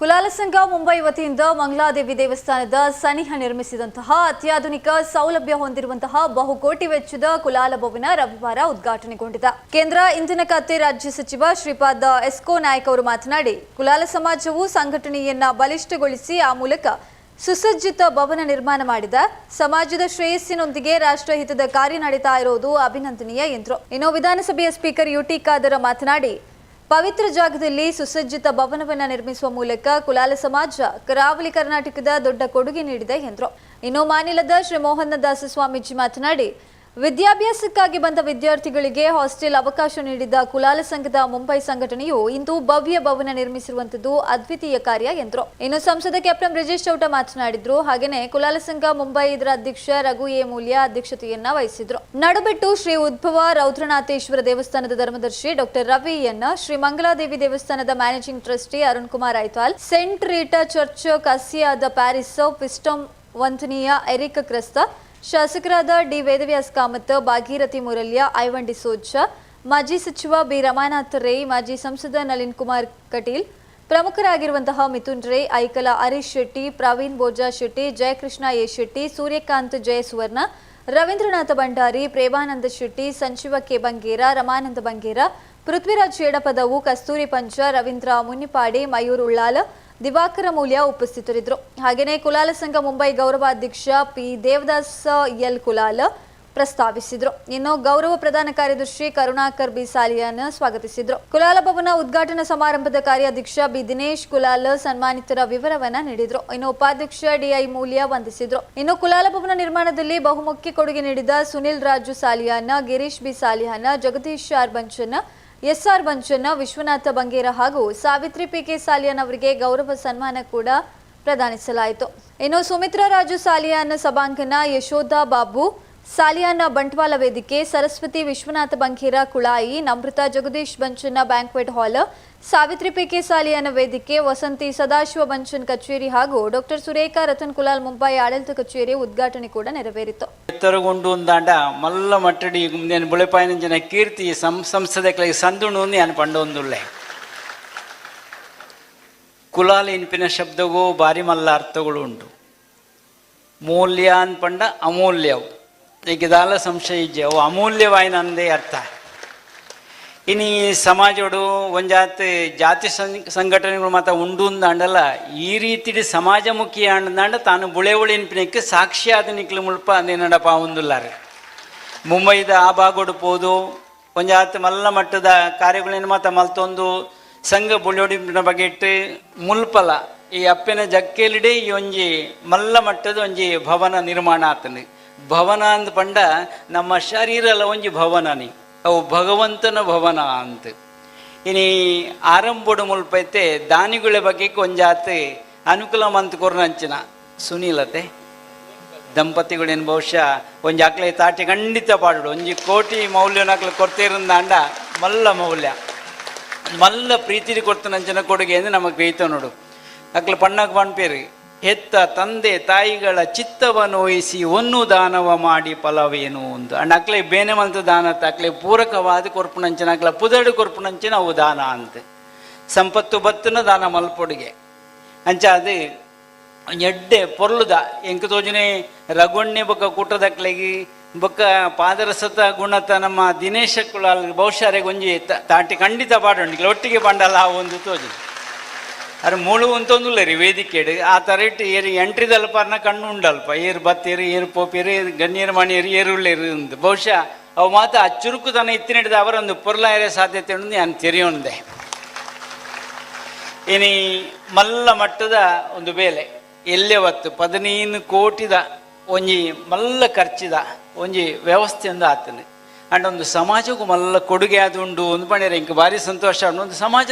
ಕುಲಾಲ ಸಂಘ ಮುಂಬೈ ವತಿಯಿಂದ ಮಂಗಲಾದೇವಿ ದೇವಸ್ಥಾನದ ಸನಿಹ ನಿರ್ಮಿಸಿದಂತಹ ಅತ್ಯಾಧುನಿಕ ಸೌಲಭ್ಯ ಹೊಂದಿರುವಂತಹ ಬಹುಕೋಟಿ ವೆಚ್ಚದ ಕುಲಾಲ ಭವನ ರವಿವಾರ ಉದ್ಘಾಟನೆಗೊಂಡಿದೆ. ಕೇಂದ್ರ ಇಂಧನ ಖಾತೆ ರಾಜ್ಯ ಸಚಿವ ಶ್ರೀಪಾದ ಎಸ್ಕೋ ನಾಯಕ್ ಅವರು ಮಾತನಾಡಿ, ಕುಲಾಲ ಸಮಾಜವು ಸಂಘಟನೆಯನ್ನ ಬಲಿಷ್ಠಗೊಳಿಸಿ ಆ ಮೂಲಕ ಸುಸಜ್ಜಿತ ಭವನ ನಿರ್ಮಾಣ ಮಾಡಿದ. ಸಮಾಜದ ಶ್ರೇಯಸ್ಸಿನೊಂದಿಗೆ ರಾಷ್ಟ್ರಹಿತದ ಕಾರ್ಯ ನಡೀತಾ ಇರೋದು ಅಭಿನಂದನೀಯ ಎಂದರು. ಇನ್ನು ವಿಧಾನಸಭೆಯ ಸ್ಪೀಕರ್ ಯುಟಿ ಖಾದರ್ ಮಾತನಾಡಿ ಪವಿತ್ರ ಜಾಗದಲ್ಲಿ ಸುಸಜ್ಜಿತ ಭವನವನ್ನ ನಿರ್ಮಿಸುವ ಮೂಲಕ ಕುಲಾಲ ಸಮಾಜ, ಕರಾವಳಿ ಕರ್ನಾಟಕದ ದೊಡ್ಡ ಕೊಡುಗೆ ನೀಡಿದೆ ಎಂದರು ಇನ್ನು ಮಾನಿಲದ ಶ್ರೀ ಮೋಹನ ದಾಸ ಸ್ವಾಮೀಜಿ ಮಾತನಾಡಿ ವಿದ್ಯಾಭ್ಯಾಸಕ್ಕಾಗಿ ಬಂದ ವಿದ್ಯಾರ್ಥಿಗಳಿಗೆ ಹಾಸ್ಟೆಲ್ ಅವಕಾಶ ನೀಡಿದ ಕುಲಾಲ ಸಂಘದ ಮುಂಬೈ ಸಂಘಟನೆಯು ಇಂದು ಭವ್ಯ ಭವನ ನಿರ್ಮಿಸಿರುವಂತದ್ದು ಅದ್ವಿತೀಯ ಕಾರ್ಯ ಎಂದರು. ಇನ್ನು ಸಂಸದ ಕ್ಯಾಪ್ಟನ್ ಬ್ರಿಜೇಶ್ ಚೌಟ ಮಾತನಾಡಿದ್ರು. ಹಾಗೆಯೇ ಕುಲಾಲ ಸಂಘ ಮುಂಬೈ ಇದರ ಅಧ್ಯಕ್ಷ ರಘು ಎ. ಮೂಲ್ಯ ಅಧ್ಯಕ್ಷತೆಯನ್ನ ವಹಿಸಿದ್ರು. ನಡುಬಿಟ್ಟು ಶ್ರೀ ಉದ್ಭವ ರೌದ್ರನಾಥೇಶ್ವರ ದೇವಸ್ಥಾನದ ಧರ್ಮದರ್ಶಿ ಡಾಕ್ಟರ್ ರವಿ ಎನ್ ಶ್ರೀ ಮಂಗಲಾದೇವಿ ದೇವಸ್ಥಾನದ managing trustee Arun Kumar Aithal saint Rita church ಕಸಿಯಾದ parish ಪಿಸ್ಟಮ್ ವಂಥನೀಯ ಎರಿಕ್ ಕ್ರಿಸ್ತ ಶಾಸಕರಾದ ಡಿ ವೇದವ್ಯಾಸ್ ಕಾಮತ್, ಭಾಗೀರಥಿ ಮುರಲ್ಯ ಐವಂಡಿ ಡಿಸೋಜ ಮಾಜಿ ಸಚಿವ ಬಿ ರಮಾನಾಥ್ ರೈ, ಮಾಜಿ ಸಂಸದ ನಳಿನ್ ಕುಮಾರ್ ಕಟೀಲ್, ಪ್ರಮುಖರಾಗಿರುವಂತಹ ಮಿಥುನ್ ರೈ, ಐಕಲ ಹರೀಶ್ ಶೆಟ್ಟಿ, ಪ್ರವೀಣ್ ಬೋಜಾ ಶೆಟ್ಟಿ, ಜಯಕೃಷ್ಣ ಎ ಶೆಟ್ಟಿ, ಸೂರ್ಯಕಾಂತ್ ಜಯಸುವರ್ಣ, ರವೀಂದ್ರನಾಥ ಭಂಡಾರಿ, ಪ್ರೇಮಾನಂದ ಶೆಟ್ಟಿ ಸಂಜೀವ ಕೆ ಬಂಗೇರ, ರಮಾನಂದ ಬಂಗೇರ, ಪೃಥ್ವಿರಾಜ್ ಯಡಪದವು, ಕಸ್ತೂರಿ ಪಂಚ, ರವೀಂದ್ರ ಮುನ್ನಿಪಾಡಿ, ಮಯೂರ್ ಉಳ್ಳಾಲ ದಿವಾಕರ ಮೌಲ್ಯ ಉಪಸ್ಥಿತರಿದ್ದರು. ಹಾಗೆಯೇ ಕುಲಾಲ ಸಂಘ ಮುಂಬೈ ಗೌರವಾಧ್ಯಕ್ಷ ಪಿ. ದೇವದಾಸ್ ಎಲ್. ಕುಲಾಲ ಪ್ರಸ್ತಾವಿಸಿದ್ರು. ಇನ್ನು ಗೌರವ ಪ್ರಧಾನ ಕಾರ್ಯದರ್ಶಿ ಕರುಣಾಕರ್ ಬಿ. ಸಾಲಿಯಾನ ಸ್ವಾಗತಿಸಿದ್ರು. ಕುಲಾಲ ಭವನ ಉದ್ಘಾಟನಾ ಸಮಾರಂಭದ ಕಾರ್ಯಾಧ್ಯಕ್ಷ ಬಿ. ದಿನೇಶ್ ಕುಲಾಲ ಸನ್ಮಾನಿತರ ವಿವರವನ್ನ ನೀಡಿದ್ರು. ಇನ್ನು ಉಪಾಧ್ಯಕ್ಷ ಡಿಐ ಮೌಲ್ಯ ವಂದಿಸಿದ್ರು. ಇನ್ನು ಕುಲಾಲ ಭವನ ನಿರ್ಮಾಣದಲ್ಲಿ ಬಹುಮುಖ್ಯ ಕೊಡುಗೆ ನೀಡಿದ Sunil Raju Saliyan, Girish B. Saliyan, Jagadish R. SR Banchan Vishwanatha Bangera ಹಾಗೂ ಸಾವಿತ್ರಿ ಪಿ ಕೆ ಸಾಲಿಯಾನ್ ಅವರಿಗೆ ಗೌರವ ಸನ್ಮಾನ ಕೂಡ ಪ್ರದಾನಿಸಲಾಯಿತು. ಇನ್ನು ಸುಮಿತ್ರಾ ರಾಜು ಸಾಲಿಯಾನ್ ಸಭಾಂಗನ ಯಶೋಧ ಬಾಬು ಸಾಲಿಯಾನ ಬಂಟ್ವಾಳ ವೇದಿಕೆ, Saraswati Vishwanatha Bangera, Kulai Namrata Jagadish ಬಂಚನ್ನ banquet hall Savitri P K Saliyana ವೇದಿಕೆ ವಸಂತಿ ಸದಾಶಿವ ಬಂಚನ್ ಕಚೇರಿ ಹಾಗೂ ಡಾಕ್ಟರ್ ಸುರೇಖಾ ರತನ್ ಕುಲಾಲ್ ಮುಂಬೈ ಆಡಳಿತ ಕಚೇರಿ ಉದ್ಘಾಟನೆ ಕೂಡ ನೆರವೇರಿತು ಎತ್ತರಗೊಂಡು ఉందాండ మల్ల మట్టడి నేను బుళపాయనించిన కీర్తి సం సంస్థదకి సందును నేను పండొందుల్లే ಕುಲಾಲ ಇನ್ಪಿನ ಶಬ್ದಗೂ ಬಾರಿ ಮಲ್ಲ ಅರ್ಥಗಳು ಉಂಟು ಮೂಲ್ಯ ಅಂತ ಪಂಡ ಅಮೂಲ್ಯವು ಈಗ ಇದಾಲ ಸಂಶಯ ಇಜ್ಜೆ ಅವು ಅಮೂಲ್ಯವಾಯಿನ ಅಂದೇ ಅರ್ಥ ಈ ಸಮಾಜಡು ಒಂಜಾತಿ ಜಾತಿ ಸಂಘಟನೆಗಳು ಮಾತ ಉಂಡು ಅಂಡಲ್ಲ ಈ ರೀತಿ ಸಮಾಜಮುಖಿ ಅಂಡ ತಾನು ಬುಳೆ ಉಳಿನ್ಪಿನಕ್ಕೆ ಸಾಕ್ಷಿಯಾದ ನಿಕ್ಲು ಮುಲ್ಪ ಅಂದೇನಡಪ ಒಂದುಲ್ಲಾರೆ ಮುಂಬೈದ ಆ ಭಾಗೋಡು ಪೋದು, ಒಂಜಾತ್ ಮಲ್ಲ ಮಟ್ಟದ ಕಾರ್ಯಗಳೇನು ಮಾತ್ರ ಮಲ್ತೊಂದು, ಸಂಘ ಬುಳಿಯೋಡಿನ ಬಗ್ಗೆ ಇಟ್ಟು ಮುಲ್ಪಲ, ಈ ಅಪ್ಪಿನ ಜಕ್ಕೇಲಿಡೆ ಈ ಒಂಜಿ ಮಲ್ಲ ಮಟ್ಟದ ಒಂಜಿ ಭವನ ನಿರ್ಮಾಣ ಆತನು ಭವನ ಅಂದ ಪಂಡ ನಮ್ಮ ಶರೀರಲ ಒಂಜಿ ಭವನನಿ ಅವು ಭಗವಂತನ ಭವನ ಅಂತ. ಇನಿ ಆರಂಭಡು ಮುಲ್ಪೈತೆ ದಾನಿಗಳ ಬಗ್ಗೆ ಕೊಂಜಾತಿ ಅನುಕೂಲ ಮಂತ್ ಕೊರ್ನಂಚಿನ ಸುನೀಲತೆ, ದಂಪತಿಗಳೇನು ಬಹುಶಃ ಒಂಜಿ ಅಕ್ಲೆ ತಾಟಿ ಖಂಡಿತ ಪಾಡು ಒಂಜಿ ಕೋಟಿ ಮೌಲ್ಯನ ಅಕ್ಲೆ ಕೊಡ್ತಿರಂದ ಅಂಡ ಮಲ್ಲ ಮೌಲ್ಯ. ಮಲ್ಲ ಪ್ರೀತಿಲಿ ಕೊಡ್ತಾನಂಚಿನ ಕೊಡುಗೆ ಅಂದ್ರೆ ನಮಗೆ ಬೇಯ್ತ ನೋಡು. ಅಕ್ಲೆ ಪಣ್ಣಕ್ಕೆ ಪಣ್ಪೇರಿ. ಹೆತ್ತ ತಂದೆ ತಾಯಿಗಳ ಚಿತ್ತವನ್ನು ವಹಿಸಿ ಒಂದು ದಾನವ ಮಾಡಿ ಫಲವೇನು ಒಂದು ಅಂಡ್ ಅಕ್ಲೆ ಬೇನೆ ಮಂತ ದಾನ ತಾಕ್ಲೆ, ಪೂರಕವಾದ ಕೊರ್ಪುನಂಚಿನ ಅಕ್ಲ ಪುದಡು ಕೊರ್ಪುನಂಚಿನ ಅವು ದಾನ ಅಂತೆ. ಸಂಪತ್ತು ಬತ್ತನ ದಾನ ಮಲ್ಪೊಡುಗೆ. ಅಂಚ ಅದು ಎಡ್ಡೆ ಪೊರ್ಲುದ, ಎಂಕ ತೋಜನೆ ರಘುಣ್ಯ ಬೊಕ್ಕ ಕೂಟದಕ್ಲೆಗಿ ಬೊಕ್ಕ ಪಾದರಸತ ಗುಣತ ನಮ್ಮ ದಿನೇಶ ಕುಳಾಲ್ ಬಹುಶಃ ಗೊಂಜಿ ತ- ತಾಟಿ ಖಂಡಿತ ಪಾಡೊಂಡಿಗೆ ಒಟ್ಟಿಗೆ ಬಂಡಲ್ಲ ಆ ಒಂದು ತೋಜು ಅರೆ ಮುಳು ಅಂತೊಂದುಲ್ಲ ರೀ ವೇದಿಕೆ ಆ ಥರ ಇಟ್ಟು ಏರು ಎಂಟ್ರಿದಲ್ಪರ್ನ ಕಣ್ಣು ಉಂಡಲ್ಪ. ಏರು ಬತ್ತಿರಿ ಏರು ಪೋಪಿರಿ ಗಣ್ಯರ ಮಣಿಯರು ಏರುಳ್ಳೇರು ಅಂತ ಬಹುಶಃ ಅವು ಮಾತು ಆ ಚುರುಕು ಚುರುಕುತನ ಇತ್ತಿನಿಡಿದ ಅವರೊಂದು ಪೊರ್ಲಾಯರ ಸಾಧ್ಯತೆ ಉಂಡು ನಾನು ತೆರೆಯೊಂದೆ. ಇನಿ ಮಲ್ಲ ಮಟ್ಟದ ಒಂದು ಬೇಲೆ. ಎಲ್ಲೇ ಹೊತ್ತು ಪದಿನೈದು ಕೋಟಿದ ಒಂಜಿ ಮಲ್ಲ ಖರ್ಚಿದ ಒಂಜಿ ವ್ಯವಸ್ಥೆಯಿಂದ ಆತನು ಅಂಡ್ ಒಂದು ಸಮಾಜಕ್ಕೂ ಮಲ್ಲ ಕೊಡುಗೆ ಅದು ಉಂಡು ಒಂದು ಇಂಕ ಭಾರಿ ಸಂತೋಷ ಒಂದು ಸಮಾಜ